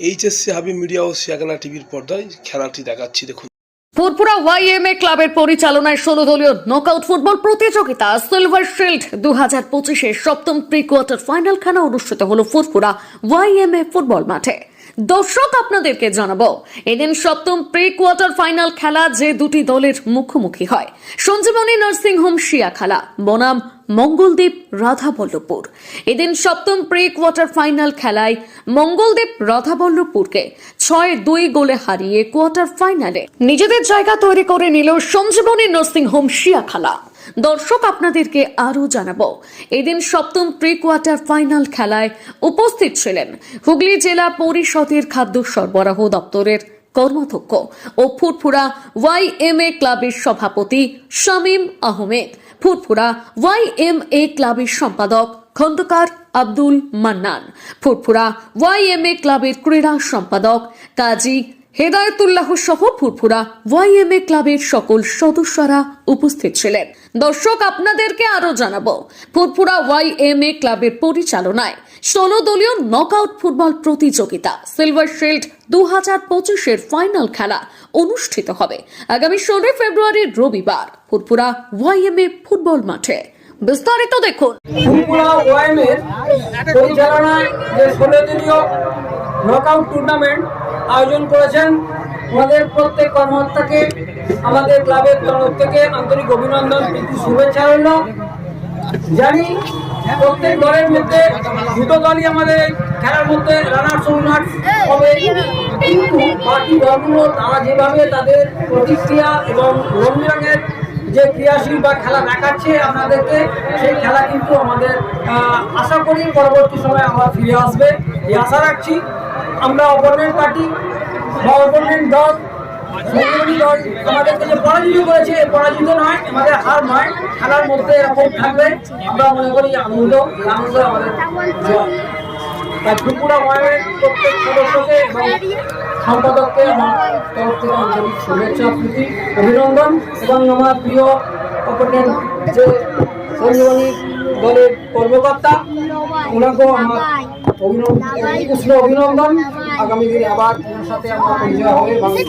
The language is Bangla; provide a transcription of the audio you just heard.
এইচএসসি হাবি মিডিয়া ও সিয়াগানা টিভির পর্দায় খেলাটি দেখাচ্ছি, দেখুন। ফুরফুরা ওয়াইএমএ ক্লাবের পরিচালনায় ষোলো দলীয় নকআউট ফুটবল প্রতিযোগিতা সিলভার শিল্ড দু হাজার পঁচিশের সপ্তম প্রি কোয়ার্টার ফাইনাল খেলা অনুষ্ঠিত হল ফুরফুরা ওয়াইএমএ ফুটবল মাঠে। দর্শক আপনাদেরকে জানাব। এদিন সপ্তম প্রি কোয়ার্টার ফাইনাল খেলা যে দুটি দলের মুখোমুখি হয়। সঞ্জীবনী হোম শিয়াখালা, বনাম মঙ্গলদ্বীপ রাধাবল্লভপুর। এদিন সপ্তম প্রি কোয়ার্টার ফাইনাল খেলায় মঙ্গলদ্বীপ রাধাবল্লভপুরকে ছয় দুই গোলে হারিয়ে কোয়ার্টার ফাইনালে নিজেদের জায়গা তৈরি করে নিল সঞ্জীবনী নার্সিং হোম শিয়াখালা। দর্শক আপনাদেরকে আরও জানাব। এদিন সপ্তম প্রি কোয়ার্টার ফাইনাল খেলায় উপস্থিত ছিলেন হুগলি জেলা পরিষদের খাদ্য সরবরাহ দপ্তরের কর্মাধ্যক্ষ ও ফুরফুরা ওয়াইএমএ ক্লাবের সভাপতি Shamim Ahmed, Furfura Y M A ক্লাবের সম্পাদক Khandakar Abdul Mannan, Furfura Y M A ক্লাবের ক্রীড়া সম্পাদক কাজী হেদায়তুল্লাহ সহ ফুরফুরা ওয়াইএমএ ক্লাবের সকল সদস্যরা উপস্থিত ছিলেন। দর্শক, আপনাদেরকে আরও জানাব, ফুরফুরা ওয়াইএমএ ক্লাবের পরিচালনায় ষোলো দলীয় নকআউট ফুটবল প্রতিযোগিতা সিলভার শিল্ড দু হাজার পঁচিশের ফাইনাল খেলা অনুষ্ঠিত হবে। আগামী ষোলোই ফেব্রুয়ারির রবিবার ফুরফুরা ওয়াইএমএ ফুটবল মাঠে। বিস্তারিত দেখুন। পরিচালনায় যে ষোলো দিনীয় নকআউট টুর্নামেন্ট আয়োজন করেছেন। আমাদের প্রত্যেক কর্মকর্তাকে, আমাদের ক্লাবের তরফ থেকে আন্তরিক অভিনন্দন, প্রীতি, শুভেচ্ছা রইল। জানি প্রত্যেক দলের মধ্যে দুটো দলই আমাদের খেলার মধ্যে রানার সৌনার হবে। কিন্তু বাকি দলগুলো তারা যেভাবে তাদের প্রতিক্রিয়া এবং রং বেরঙের যে ক্রিয়াশীল বা খেলা দেখাচ্ছে আপনাদেরকে, সেই খেলা কিন্তু আমাদের আশা করি পরবর্তী সময় আবার ফিরে আসবে। এই আশা রাখছি। আমরা অপোনেন্ট পার্টি বা অপোনেন্ট দল নয়, আমাদের নয়, খেলার মধ্যে আমরা মনে করি আনন্দ আনন্দ আমাদের ত্রিপুরা প্রত্যেক শুভেচ্ছা, প্রীতি, অভিনন্দন এবং আমার প্রিয় অপোনেন্ট যে সঞ্জীবনী দলের কর্মকর্তা, ওনাকেও আমার অভিনন্দন। আগামী দিনে আবার সাথে আমরা পরিচয় হবে।